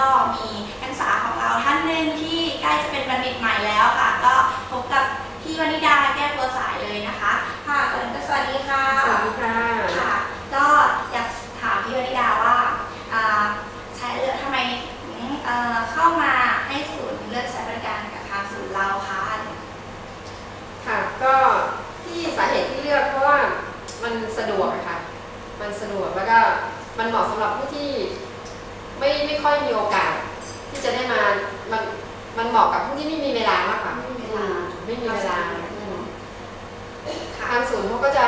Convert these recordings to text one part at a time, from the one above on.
ก็มีนักศึกษาของเราท่านหนึ่งที่ใกล้จะเป็นบัณฑิตใหม่แล้วค่ะ ก็พบกับพี่วนิดาแก้วตัวสายเลยนะคะ ค่ะก่อนอื่นก็สวัสดีค่ะสวัสดีค่ะค่ะ ก็อยากถามพี่วนิดาว่าอ่าใช้เลือดทำไมถึงเอ่อเข้ามาให้ศูนย์เลือกใช้บริการกับทางศูนย์เราคะค่ะก็ที่สาเหตุที่เลือกเพราะว่ามันสะดวกอะค่ะ มันสะดวกแล้วก็มันเหมาะสำหรับผู้ที่ ไม่ไม่ค่อยมีโอกาส ที่จะได้มามันมันเหมาะกับผู้ที่ไม่มีเวลามากกว่าไม่มีเวลาไม่มีเวลาอืมค่ะทางศูนย์เขาก็จะ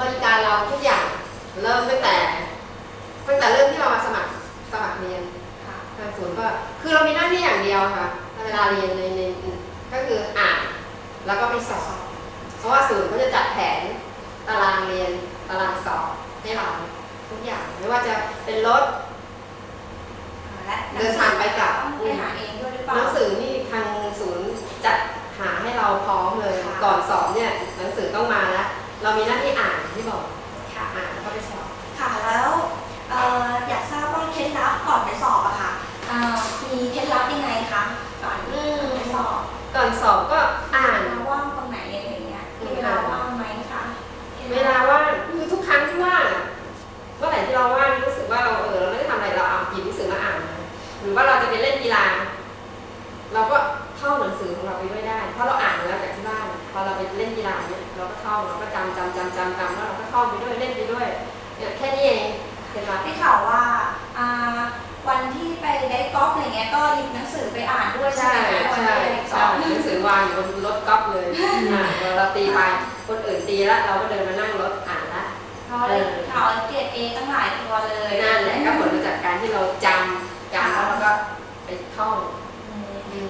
บริการเราทุกอย่างเริ่มตั้งแต่ตั้งแต่เริ่มที่เรามาสมัครสมัครเรียนค่ะทางศูนย์ก็คือเรามีหน้าที่อย่างเดียวค่ะเวลาเรียนในในก็คืออ่านแล้วก็ไปสอบเพราะว่าศูนย์เขาจะจัดแผนตารางเรียนตารางสอบให้เราทุกอย่างไม่ว่าจะเป็นรถและ เดินทางไปกลับต้องไปหาเองด้วยหรือเปล่าหนังสือนี่ทางศูนย์จัดหาให้เราพร้อมเลยค่ะก่อนสอบเนี่ยหนังสือต้องมาแล้ว เรามีหน้าที่อ่าน เราไปด้วยได้ เพราะเราอ่านมาแล้วจากที่บ้าน พอเราไปเล่นกีฬาเนี่ยเราก็ท่องเราก็จำจำจำจำจำแล้วเราก็ท่องไปด้วยเล่นไปด้วยเนี่ยแค่นี้เองเคล็ดลับได้ข่าวว่าอ่าวันที่ไปได้กอล์ฟอะไรเงี้ยก็หยิบหนังสือไปอ่านด้วยใช่ใช่ไหมคะวันใช่ที่ไปได้กใช่อล์ฟหนังสือวางอยู่บนรถก๊อฟเลยอ่าเราเราตีไปคนอื่นตีแล้วเราก็เดินมานั่งรถอ่านละเพราะได้ข่าวเกรดเอตั้งหลายตัวเลยนั่นแหละก็ผลมาจากการที่เราจำจำแล้วเราก็ไปท่อง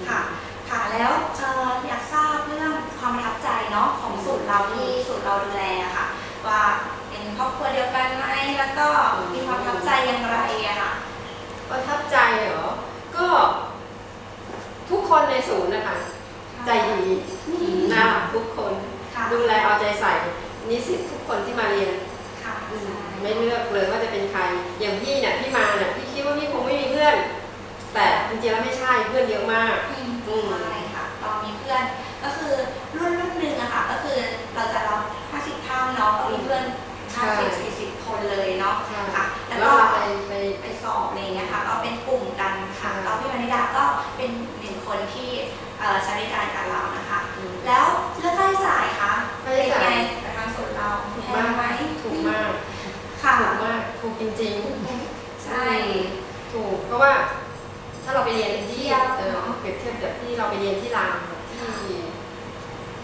ค่ะ ค่ะแล้วเอ่ออยากทราบเรื่องความประทับใจเนาะของสูตรเราที่สูตรเราดูแลอะค่ะ ว่าเป็นครอบครัวเดียวกันไหมแล้วก็มีความประทับใจอย่างไรอะค่ะ ประทับใจเหรอ ก็ ทุกคนในศูนย์นะคะ ใจดีน่ารักทุกคนค่ะดูแลเอาใจใส่ นิสิตทุกคนที่มาเรียน ค่ะอืมไม่เลือกเลยว่าจะเป็นใคร อย่างพี่เนี่ยพี่มาเนี่ยพี่คิดว่าพี่คงไม่มีเพื่อน แต่จริงๆแล้วไม่ใช่เพื่อนเยอะมาก อืมใช่ค่ะเรามีเพื่อนก็คือ จริงใช่ๆถูก เพราะว่าถ้าเราไปเรียนที่เทียบเออเนาะเปรียบเทียบกับที่เราไปเรียนที่รามที่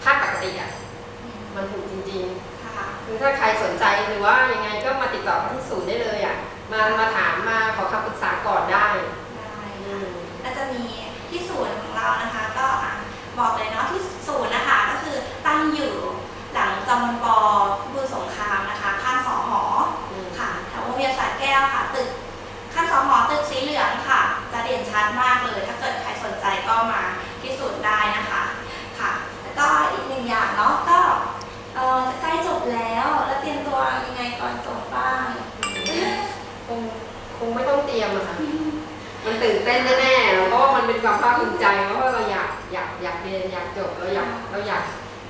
ภาคปกติอะมันถูกจริงค่ะๆคือถ้าใครสนใจหรือว่ายังไงก็มาติดต่อมาที่ศูนย์ได้เลยอะ มามาถามมาขอคำปรึกษาก่อนได้ ได้ อื ค่ะ ม ก็จะมีที่ศูนย์ของเรานะคะ ก็อะบอกเลยเนาะที่ศูนย์นะคะ ก็คือตั้งอยู่หลังจอมพลปพิบูลสงครามนะคะ ข้างสอหอ อืม ค่ะแถววงเวียนสระแก้วค่ะ ตึกข้างสองหอตึกสีเหลืองค่ะ จะเด่นชัดมากเลย ถ้าเกิดใครสนใจก็มาที่ศูนย์ได้นะคะค่ะ แล้วก็อีกหนึ่งอย่างเนาะก็จะใกล้จบแล้วแล้วเตรียมตัวยังไงก่อนจบบ้างคงคงไม่ต้องเตรียมอะค่ะมันตื่นเต้นแน่ๆเพราะว่ามันเป็นความภาคภูมิใจเพราะว่าเราอยากอยากอยากเรียนอยากจบเราอยากเราอยาก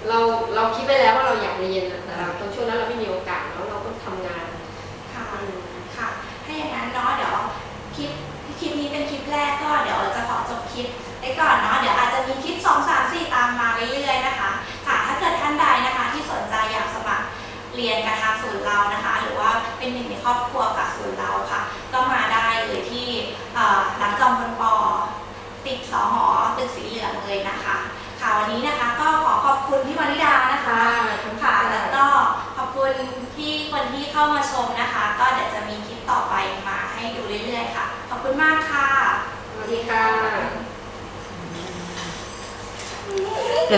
เราเราคิดไปแล้วว่าเราอยากเรียนแต่เราตอนช่วงนั้นเราไม่มี ลิปไว้ก่อนเนาะเดี๋ยวอาจจะมีคลิป 2 3 4 ตามมาเรื่อยๆนะคะค่ะถ้าเกิดท่านใดนะคะที่สนใจอยากสมัครเรียนกับทางศูนย์เรานะคะ หรือว่าเป็นหนึ่งในครอบครัวกับศูนย์เราค่ะ ก็มาได้เลยที่เอ่อหลังจอมพลปอติดสอหอตึกสีเหลืองเลยนะคะค่ะวันนี้นะคะก็ขอขอบคุณพี่วนิดานะคะค่ะแล้วก็ขอบคุณที่คนที่เข้ามาชมนะคะ ก็เดี๋ยวจะมีคลิปต่อไปมาให้ดูเรื่อยๆค่ะ ขอบคุณมากค่ะสวัสดีค่ะ